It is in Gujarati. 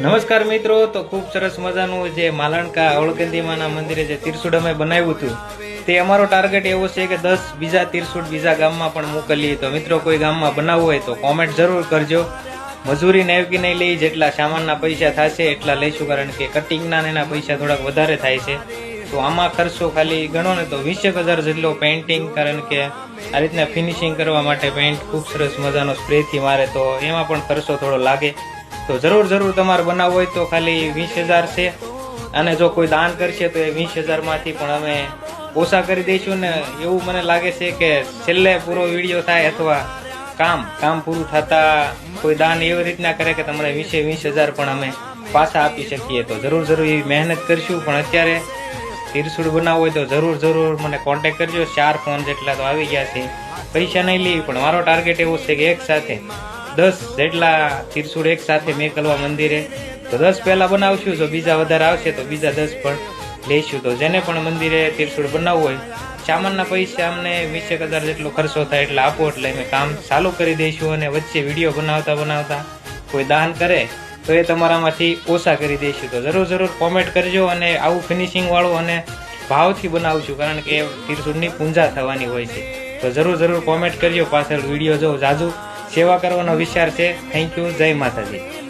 નમસ્કાર મિત્રો, તો ખૂબ સરસ મજાનું જે માલણકા અવળકંદીમાના મંદિરે જે તીરસુડ અમે બનાવ્યું હતું, તે અમારો ટાર્ગેટ એવો છે કે દસ બીજા તીરસુડ બીજા ગામમાં પણ મોકલીએ. તો મિત્રો, કોઈ ગામમાં બનાવવું હોય તો કોમેન્ટ જરૂર કરજો. મજૂરી નેવકી નહીં લઈ જેટલા સામાનના પૈસા થશે, એટલા લઈશું, કારણ કે કટિંગના એના પૈસા થોડાક વધારે થાય છે. તો આમાં ખર્ચો ખાલી ગણો ને તો વીસેક હજાર જેટલો પેઇન્ટિંગ કારણ કે આ રીતના ફિનિશિંગ કરવા માટે પેઇન્ટ ખૂબ સરસ મજાનો સ્પ્રેથી મારે, તો એમાં પણ ખર્ચો થોડો લાગે. તો જરૂર જરૂર તમારે બનાવવું હોય તો ખાલી વીસ હજાર છે. અને જો કોઈ દાન કરશે તો એ વીસ હજારમાંથી પણ અમે ઓછા કરી દઈશું ને એવું મને લાગે છે કે છેલ્લે પૂરો વીડિયો થાય અથવા કામ કામ પૂરું થતા કોઈ દાન એવી રીતના કરે કે તમને વીસે વીસ હજાર પણ અમે પાછા આપી શકીએ તો જરૂર જરૂર એવી મહેનત કરીશું. પણ અત્યારે તીરસુડ બનાવવું હોય તો જરૂર જરૂર મને કોન્ટેક કરજો. ચાર ફોન જેટલા તો આવી ગયા છે. પૈસા નહીં લેવી, પણ મારો ટાર્ગેટ એવો છે કે એક સાથે દસ જેટલા તીરસુડ એક સાથે મેકલવા મંદિરે. તો દસ પહેલા બનાવશું, જો બીજા વધારે આવશે તો બીજા દસ પણ લઈશું તો જેને પણ મંદિરે તીરસુડ બનાવવું હોય, સામાનના પૈસા અમને વીસેક હજાર જેટલો ખર્ચો થાય એટલે આપો એટલે અમે કામ ચાલુ કરી દઈશું અને વચ્ચે વીડિયો બનાવતા બનાવતા કોઈ દાન કરે, તો એ તમારામાંથી ઓછા કરી દઈશું. તો જરૂર જરૂર કોમેન્ટ કરજો અને આવું ફિનિશિંગ વાળું અને ભાવથી બનાવશું, કારણ કે તીરસુડની પૂંજા થવાની હોય છે. તો જરૂર જરૂર કોમેન્ટ કરજો, પાછળ વીડિયો જો જાજુ સેવા કરવાનો વિચાર છે. થેન્ક યુ જય માતાજી.